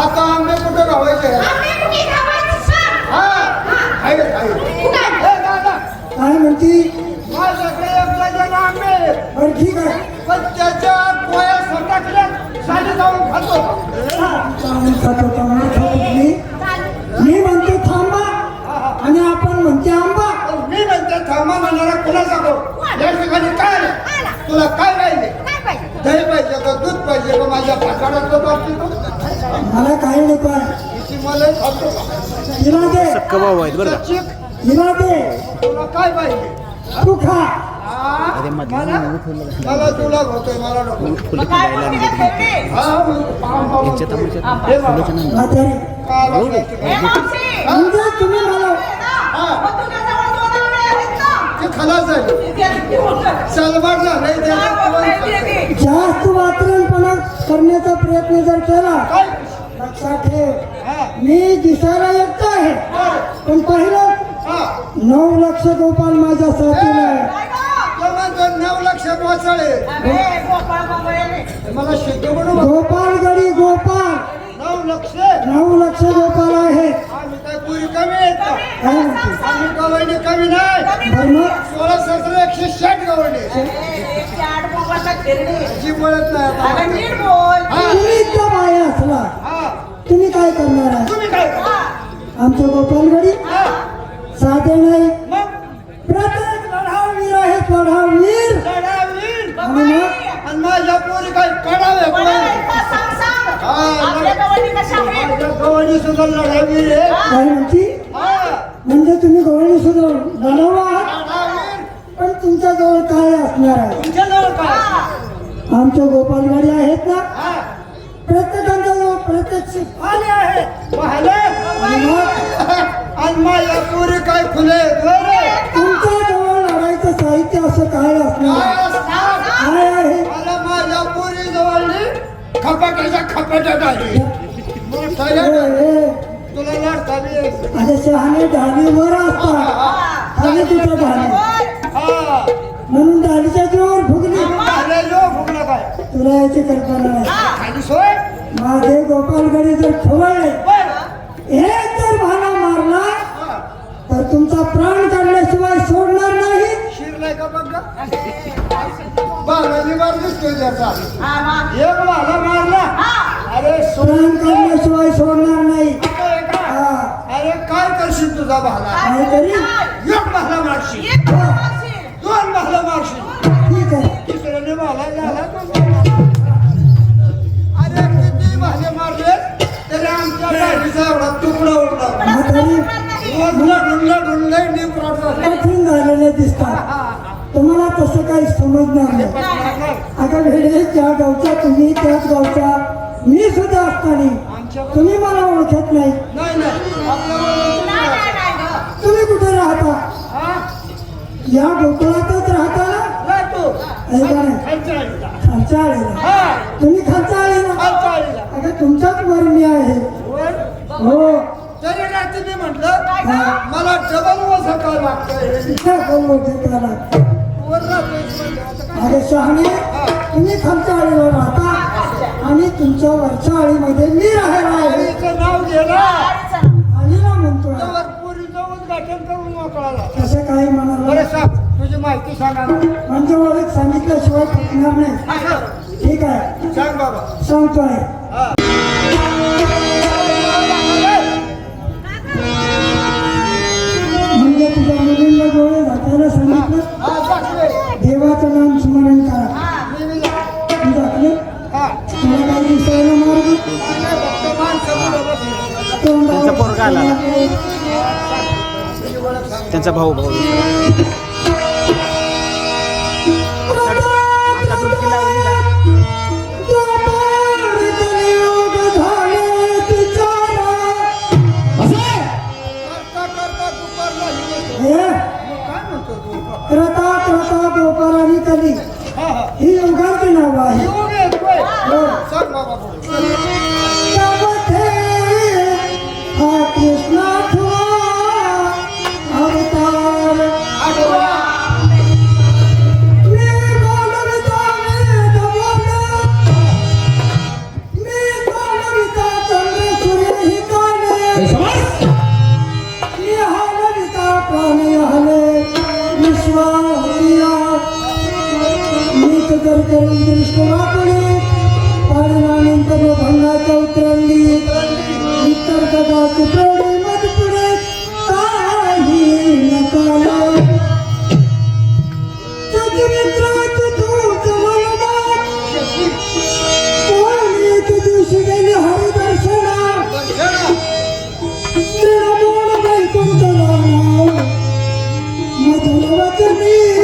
आता आंबे कुठं राहायचे हा। आहे आहे ए, दादा, काय गो या ठिकाणी काय नाही तुला काय पाहिजे? दही पाहिजे का दूध पाहिजे का माझ्या फाटाडातलं बाबतीत मला काही नाही पण किती मला खातो? बरं दे तुला काय पाहिजे? तू खा? अरे मला? तुला होतोय मला नको. हा, हे? म्हणजे तुम्ही मला खलास आहे झालंय त्याला जास्त वातावरणपणा करण्याचा प्रयत्न जर केला काय? लक्षात ठेव. हा. मी दिसायला एकटा आहे. पण पाहिलं हा. नऊ लक्ष गोपाल माझ्या साथीला आहे. नऊ लक्ष मला म्हणून गोपाल गडी गोपाल नऊ लक्ष. नऊ लक्ष गोपाल काय पुरी कमी आहेत गवळणी कमी नाही. सोळा सतरा एकशे साठ गवळणी. जी बोलत नाही आता. तुम्ही इतका बाया असला. हा. तुम्ही काय करणार आहे? तुम्ही काय करा? आमच्या गोपालगडी हा. साधे नाही. मग? प्रत्येक लढावीर आहे लढावीर. लढावीर. आणि मग आणि माझ्या पोरी काय पडावे माझ्या गवळणी सुद्धा लढावीर आहे. काय म्हणती? हा म्हणजे तुम्ही गवळणी सुद्धा आहात लढावीर पण तुमच्याजवळ काय असणार आहे? तुमच्या जवळ काय? आमच्या गोपालगडी आहेत ना? हा. प्रत्येकांच्या जवळ प्रत्यक्ष आले आहे पाहिले? पोरी काय खुले आहेत, होय रे? तुमच्या जवळ लढायचं साहित्य असं काय असणार काय आहे? आहे माझ्या पोरी खपाट्याच्या खपाट्यात आली. अरे शहाणे ढालीवर असतात. खाली तुझं हा. म्हणून ढालीच्या जीवावर फुगली आले जो फुगला काय तुला याची कल्पना नाही. माझे गोपालगडी जर खवळले बर. एक जर भाला मारला. तर तुमचा प्राण काढल्याशिवाय सोडणार नाही. शिरलाय का बघ? बालाजी मार दिसतोय त्याचा. तुम्हाला तसं काही समजणार नाही. आता वेळे ज्या गावच्या तुम्ही त्याच गावच्या मी सुद्धा असताना तुम्ही मला ओळखत नाही. नाही नाही. आपल्याला तुम्ही कुठे राहता? हा? या गोकुळातच राहता ना? खालच्या हा. तुम्ही खालच्या आळीला. अगं तुमचाच वर मी आहे. हो. तरी रात्री मी म्हटलं? मला डबल वजा काय लागतंय. काय? अरे शहाणे तुम्ही खालच्या आळीला राहता आणि तुमच्या वरच्या आळीमध्ये मी राहायला आहे. नाव गेला करून मोकळाला तसं काही म्हणाला तुझी माहिती सांगा म्हणजे ओळख सांगितल्याशिवाय फुटणार नाही. ठीक आहे. सांग बाबा. सांगतोय. हा. त्यांचा पोरगा आला. त्यांचा भाऊ भाऊ. आता डुलकी लावली का? पाणी हले विश्वासिया. मीच तर करून दृष्ट वाकडी पाणी नानंतर उतरली इतर कदा तुटवली me.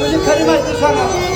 我就看你把你唱了。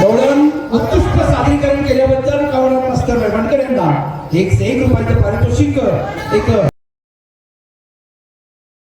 दौडण उत्कृष्ट सादरीकरण केल्याबद्दल कवनात मास्तर मेहमानकर यांना एक से एक रुपयाचं पारितोषिक एक